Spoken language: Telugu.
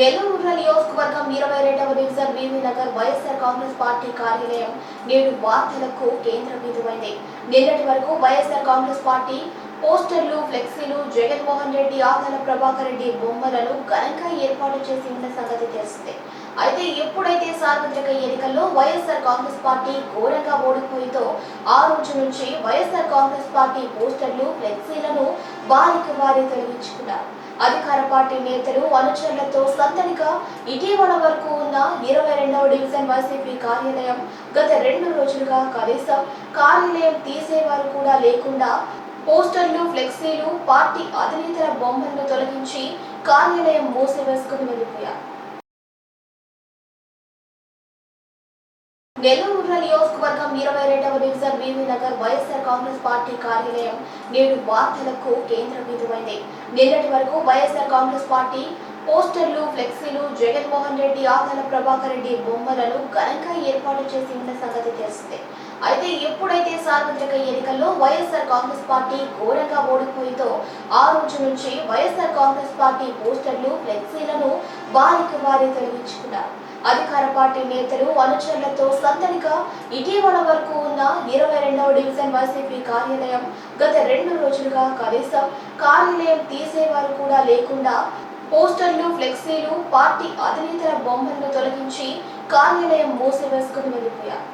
నెల్లూరు రూరల్ నియోజకవర్గం ఇరవై రెండవ division BV Nagar YSR Congress party కార్యాలయం నేడు వార్తలకు కేంద్ర బిందువైంది నిన్నటి వరకు వైఎస్ఆర్ కాంగ్రెస్ పార్టీ పోస్టర్లు ఫ్లెక్సీలు జగన్మోహన్ రెడ్డి ఆదాల ప్రభాకర్ రెడ్డి బొమ్మలను ఘనంగా ఏర్పాటు చేసిన సంగతి తెలిసిందే. అయితే ఎప్పుడైతే సార్వత్రిక ఎన్నికల్లో వైఎస్ఆర్ కాంగ్రెస్ పార్టీ ఘోరంగా ఓడిపోయిందో ఆ రోజు నుంచి వైఎస్ఆర్ కాంగ్రెస్ పార్టీ పోస్టర్లు ఫ్లెక్సీలను వారికి వారి తొలగించుకున్నారు. అధికార పార్టీ నేతలు అనుచరులతో సందడిగా ఇటీవల వరకు ఉన్న ఇరవై రెండవ డివిజన్ వైసీపీ కార్యాలయం గత రెండు రోజులుగా కనీసం కార్యాలయం తీసేవారు కూడా లేకుండా పోస్టర్లు ఫ్లెక్సీలు పార్టీ అధినేతల బొమ్మలను తొలగించి కార్యాలయం మూసివేసుకుని వెళ్ళిపోయారు. నెల్లూరు రూరల్ నియోజకవర్గం ఇరవై రెండవ division BV Nagar YSR Congress party కార్యాలయం నేడు వార్తలకు కేంద్ర బిందువైంది నిన్నటి వరకు వైఎస్ఆర్ కాంగ్రెస్ పార్టీ పోస్టర్లు ఫ్లెక్సీలు జగన్మోహన్ రెడ్డి ఆదాల ప్రభాకర్ రెడ్డి బొమ్మలను ఘనంగా ఏర్పాటు చేసి ఉన్న సంగతి తెలిసిందే. అయితే ఎప్పుడైతే సార్వత్రిక ఎన్నికల్లో వైఎస్ఆర్ కాంగ్రెస్ పార్టీ ఘోరంగా ఓడిపోయిందో ఆ రోజు నుంచి వైఎస్ఆర్ కాంగ్రెస్ పార్టీ పోస్టర్లు ఫ్లెక్సీలను వారికి వారి తొలగించుకున్నారు. అధికార పార్టీ నేతలు అనుచరులతో సందడిగా ఇటీవల వరకు ఉన్న ఇరవై రెండవ డివిజన్ వైసీపీ కార్యాలయం గత రెండు రోజులుగా కనీసం కార్యాలయం తీసేవారు కూడా లేకుండా పోస్టర్లు ఫ్లెక్సీలు పార్టీ అధినేతల బొమ్మలను తొలగించి కార్యాలయం మూసివేసుకుని వెళ్ళిపోయారు.